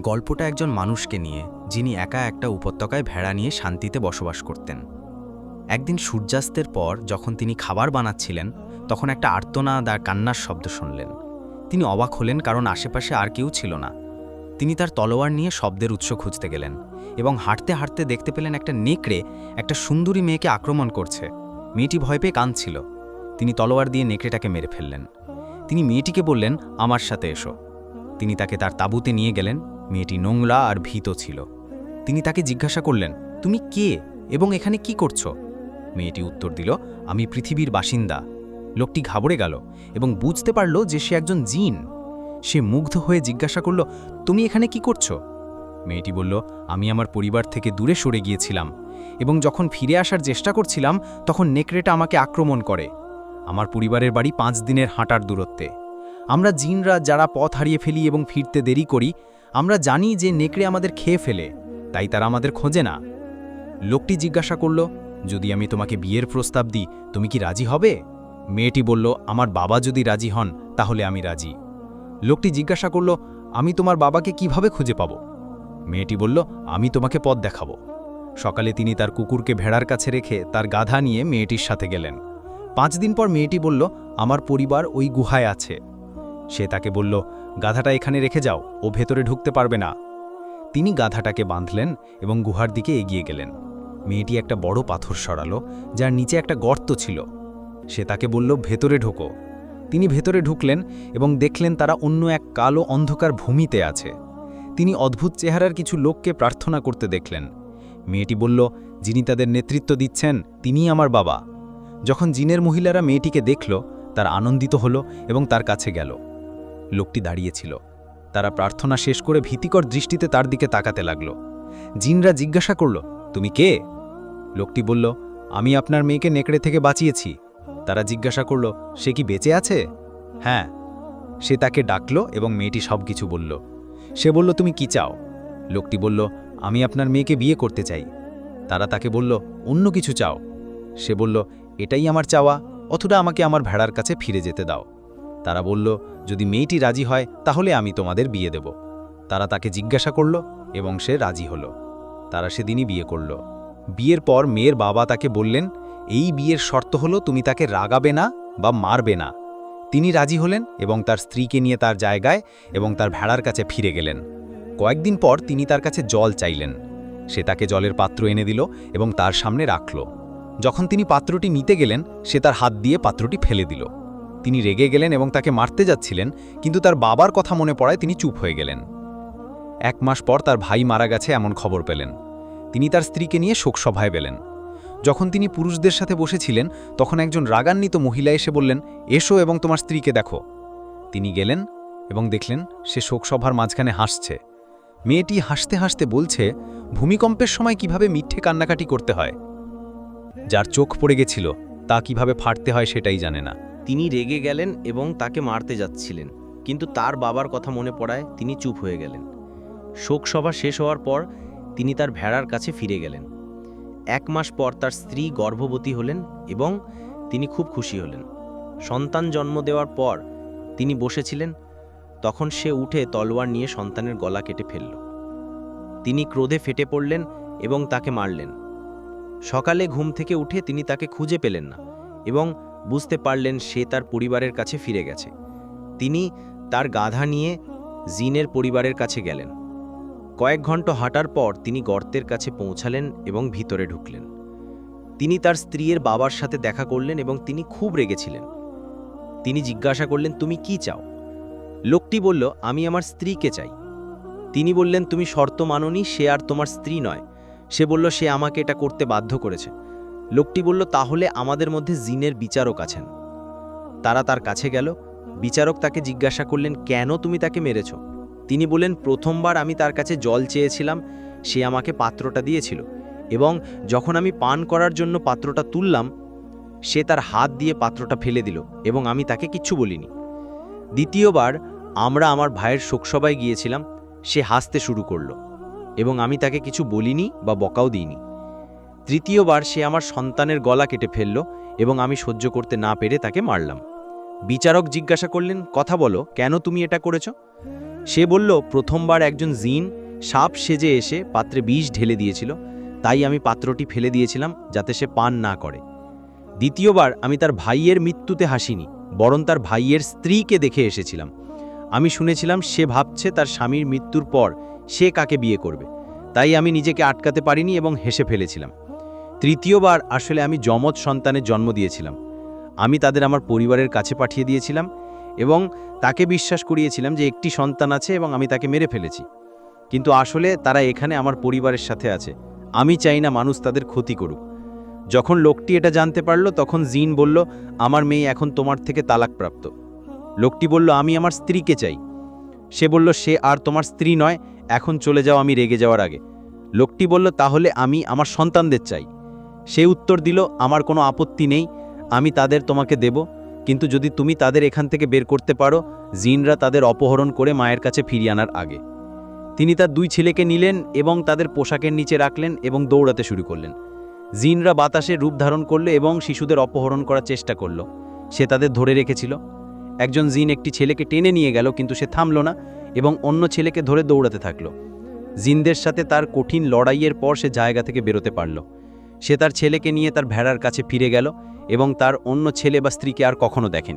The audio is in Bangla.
গল্পটা একজন মানুষকে নিয়ে, যিনি একা একটা উপত্যকায় ভেড়া নিয়ে শান্তিতে বসবাস করতেন। একদিন সূর্যাস্তের পর যখন তিনি খাবার বানাচ্ছিলেন, তখন একটা আর্তনাদ আর কান্নার শব্দ শুনলেন। তিনি অবাক হলেন কারণ আশেপাশে আর কেউ ছিল না। তিনি তার তলোয়ার নিয়ে শব্দের উৎস খুঁজতে গেলেন এবং হাঁটতে হাঁটতে দেখতে পেলেন একটা নেকড়ে একটা সুন্দরী মেয়েকে আক্রমণ করছে। মেয়েটি ভয় পেয়ে কাঁদছিল। তিনি তলোয়ার দিয়ে নেকড়েটাকে মেরে ফেললেন। তিনি মেয়েটিকে বললেন, আমার সাথে এসো। তিনি তাকে তার তাঁবুতে নিয়ে গেলেন মেয়েটি নোংরা আর ভীত ছিল। তিনি তাকে জিজ্ঞাসা করলেন, তুমি কে এবং এখানে কি করছ? মেয়েটি উত্তর দিল, আমি পৃথিবীর বাসিন্দা। লোকটি ঘাবড়ে গেল এবং বুঝতে পারল যে সে একজন জিন। সে মুগ্ধ হয়ে জিজ্ঞাসা করল, তুমি এখানে কি করছ? মেয়েটি বলল, আমি আমার পরিবার থেকে দূরে সরে গিয়েছিলাম এবং যখন ফিরে আসার চেষ্টা করছিলাম, তখন নেকড়েটা আমাকে আক্রমণ করে। আমার পরিবারের বাড়ি পাঁচ দিনের হাঁটার দূরত্বে। আমরা জিনরা যারা পথ হারিয়ে ফেলি এবং ফিরতে দেরি করি আমরা জানি যে নেকড়ে আমাদের খেয়ে ফেলে, তাই তারা আমাদের খোঁজে না। লোকটি জিজ্ঞাসা করল, যদি আমি তোমাকে বিয়ের প্রস্তাব দিই, তুমি কি রাজি হবে? মেয়েটি বলল, আমার বাবা যদি রাজি হন, তাহলে আমি রাজি। লোকটি জিজ্ঞাসা করল, আমি তোমার বাবাকে কীভাবে খুঁজে পাব? মেয়েটি বলল, আমি তোমাকে পথ দেখাবো। সকালে তিনি তার কুকুরকে ভেড়ার কাছে রেখে তার গাধা নিয়ে মেয়েটির সাথে গেলেন। পাঁচ দিন পর মেয়েটি বলল, আমার পরিবার ওই গুহায় আছে। সে তাকে বলল, গাধাটা এখানে রেখে যাও, ও ভেতরে ঢুকতে পারবে না। তিনি গাধাটাকে বাঁধলেন এবং গুহার দিকে এগিয়ে গেলেন। মেয়েটি একটা বড় পাথর সরালো, যার নিচে একটা গর্ত ছিল। সে তাকে বলল, ভেতরে ঢোকো। তিনি ভেতরে ঢুকলেন এবং দেখলেন তারা অন্য এক কালো অন্ধকার ভূমিতে আছে। তিনি অদ্ভুত চেহারার কিছু লোককে প্রার্থনা করতে দেখলেন। মেয়েটি বলল, যিনি তাদের নেতৃত্ব দিচ্ছেন, তিনিই আমার বাবা। যখন জিনের মহিলারা মেয়েটিকে দেখল, তার আনন্দিত হল এবং তার কাছে গেল। লোকটি দাঁড়িয়েছিল। তারা প্রার্থনা শেষ করে ভীতিকর দৃষ্টিতে তার দিকে তাকাতে লাগল। জিনরা জিজ্ঞাসা করল, তুমি কে? লোকটি বলল, আমি আপনার মেয়েকে নেকড়ে থেকে বাঁচিয়েছি। তারা জিজ্ঞাসা করল, সে কি বেঁচে আছে? হ্যাঁ। সে তাকে ডাকল এবং মেয়েটি সব কিছু বলল। সে বলল, তুমি কি চাও? লোকটি বলল, আমি আপনার মেয়েকে বিয়ে করতে চাই। তারা তাকে বলল, অন্য কিছু চাও। সে বলল, এটাই আমার চাওয়া, অথবা আমাকে আমার ভেড়ার কাছে ফিরে যেতে দাও। তারা বলল, যদি মেয়েটি রাজি হয়, তাহলে আমি তোমাদের বিয়ে দেব। তারা তাকে জিজ্ঞাসা করল এবং সে রাজি হল। তারা সেদিনই বিয়ে করল। বিয়ের পর মেয়ের বাবা তাকে বললেন, এই বিয়ের শর্ত হলো তুমি তাকে রাগাবে না বা মারবে না। তিনি রাজি হলেন এবং তার স্ত্রীকে নিয়ে তার জায়গায় এবং তার ভেড়ার কাছে ফিরে গেলেন। কয়েকদিন পর তিনি তার কাছে জল চাইলেন। সে তাকে জলের পাত্র এনে দিল এবং তার সামনে রাখল। যখন তিনি পাত্রটি নিতে গেলেন, সে তার হাত দিয়ে পাত্রটি ফেলে দিল। তিনি রেগে গেলেন এবং তাকে মারতে যাচ্ছিলেন, কিন্তু তার বাবার কথা মনে পড়ায় তিনি চুপ হয়ে গেলেন। এক মাস পর তার ভাই মারা গেছে এমন খবর পেলেন। তিনি তার স্ত্রীকে নিয়ে শোকসভায় পেলেন যখন তিনি পুরুষদের সাথে বসেছিলেন, তখন একজন রাগান্বিত মহিলা এসে বললেন, এসো এবং তোমার স্ত্রীকে দেখো। তিনি গেলেন এবং দেখলেন, সে শোকসভার মাঝখানে হাসছে। মেয়েটি হাসতে হাসতে বলছে, ভূমিকম্পের সময় কীভাবে মিথ্যে কান্নাকাটি করতে হয়? যার চোখ পড়ে গেছিল, তা কীভাবে ফাটতে হয় সেটাই জানে না। তিনি রেগে গেলেন এবং তাকে মারতে যাচ্ছিলেন, কিন্তু তার বাবার কথা মনে পড়ায় তিনি চুপ হয়ে গেলেন। শোকসভা শেষ হওয়ার পর তিনি তার ভেড়ার কাছে ফিরে গেলেন। এক মাস পর তার স্ত্রী গর্ভবতী হলেন এবং তিনি খুব খুশি হলেন। সন্তান জন্ম দেওয়ার পর তিনি বসেছিলেন, তখন সে উঠে তলোয়ার নিয়ে সন্তানের গলা কেটে ফেলল। তিনি ক্রোধে ফেটে পড়লেন এবং তাকে মারলেন। সকালে ঘুম থেকে উঠে তিনি তাকে খুঁজে পেলেন না এবং বুঝতে পারলেন সে তার পরিবারের কাছে ফিরে গেছে। তিনি তার গাধা নিয়ে জিনের পরিবারের কাছে গেলেন। কয়েক ঘণ্টা হাঁটার পর তিনি গর্তের কাছে পৌঁছালেন এবং ভিতরে ঢুকলেন। তিনি তার স্ত্রীর বাবার সাথে দেখা করলেন এবং তিনি খুব রেগেছিলেন। তিনি জিজ্ঞাসা করলেন, তুমি কি চাও? লোকটি বলল, আমি আমার স্ত্রীকে চাই। তিনি বললেন, তুমি শর্ত মাননি, সে আর তোমার স্ত্রী নয়। সে বলল, সে আমাকে এটা করতে বাধ্য করেছে। লোকটি বলল, তাহলে আমাদের মধ্যে জিনের বিচারক আছেন। তারা তার কাছে গেল। বিচারক তাকে জিজ্ঞাসা করলেন, কেন তুমি তাকে মেরেছ? তিনি বললেন, প্রথমবার আমি তার কাছে জল চেয়েছিলাম, সে আমাকে পাত্রটা দিয়েছিল এবং যখন আমি পান করার জন্য পাত্রটা তুললাম, সে তার হাত দিয়ে পাত্রটা ফেলে দিল এবং আমি তাকে কিচ্ছু বলিনি। দ্বিতীয়বার আমরা আমার ভাইয়ের শোকসভায় গিয়েছিলাম, সে হাসতে শুরু করল এবং আমি তাকে কিছু বলিনি বা বকাও দিইনি। তৃতীয়বার সে আমার সন্তানের গলা কেটে ফেলল এবং আমি সহ্য করতে না পেরে তাকে মারলাম। বিচারক জিজ্ঞাসা করলেন, কথা বলো, কেন তুমি এটা করেছ? সে বলল, প্রথমবার একজন জিন সাপ সেজে এসে পাত্রে বিষ ঢেলে দিয়েছিল, তাই আমি পাত্রটি ফেলে দিয়েছিলাম যাতে সে পান না করে। দ্বিতীয়বার আমি তার ভাইয়ের মৃত্যুতে হাসিনি, বরং তার ভাইয়ের স্ত্রীকে দেখে এসেছিলাম। আমি শুনেছিলাম, সে ভাবছে তার স্বামীর মৃত্যুর পর সে কাকে বিয়ে করবে, তাই আমি নিজেকে আটকাতে পারিনি এবং হেসে ফেলেছিলাম। তৃতীয়বার আসলে আমি যমজ সন্তানের জন্ম দিয়েছিলাম। আমি তাদের আমার পরিবারের কাছে পাঠিয়ে দিয়েছিলাম এবং তাকে বিশ্বাস করিয়েছিলাম যে একটি সন্তান আছে এবং আমি তাকে মেরে ফেলেছি। কিন্তু আসলে তারা এখানে আমার পরিবারের সাথে আছে। আমি চাই না মানুষ তাদের ক্ষতি করুক। যখন লোকটি এটা জানতে পারল, তখন জিন বলল, আমার মেয়ে এখন তোমার থেকে তালাকপ্রাপ্ত। লোকটি বলল, আমি আমার স্ত্রীকে চাই। সে বলল, সে আর তোমার স্ত্রী নয়, এখন চলে যাও আমি রেগে যাওয়ার আগে। লোকটি বলল, তাহলে আমি আমার সন্তানদের চাই। সে উত্তর দিল, আমার কোনো আপত্তি নেই, আমি তাদের তোমাকে দেব। কিন্তু যদি তুমি তাদের এখান থেকে বের করতে পারো, জিনরা তাদের অপহরণ করে মায়ের কাছে ফিরিয়ে আনার আগে। তিনি তার দুই ছেলেকে নিলেন এবং তাদের পোশাকের নিচে রাখলেন এবং দৌড়াতে শুরু করলেন। জিনরা বাতাসে রূপ ধারণ করল এবং শিশুদের অপহরণ করার চেষ্টা করল। সে তাদের ধরে রেখেছিল। একজন জিন একটি ছেলেকে টেনে নিয়ে গেল, কিন্তু সে থামল না এবং অন্য ছেলেকে ধরে দৌড়াতে থাকল। জিনদের সাথে তার কঠিন লড়াইয়ের পর সে জায়গা থেকে বেরোতে পারল। সে তার ছেলেকে নিয়ে তার ভেড়ার কাছে ফিরে গেল এবং তার অন্য ছেলে বা স্ত্রীকে আর কখনো দেখেনি।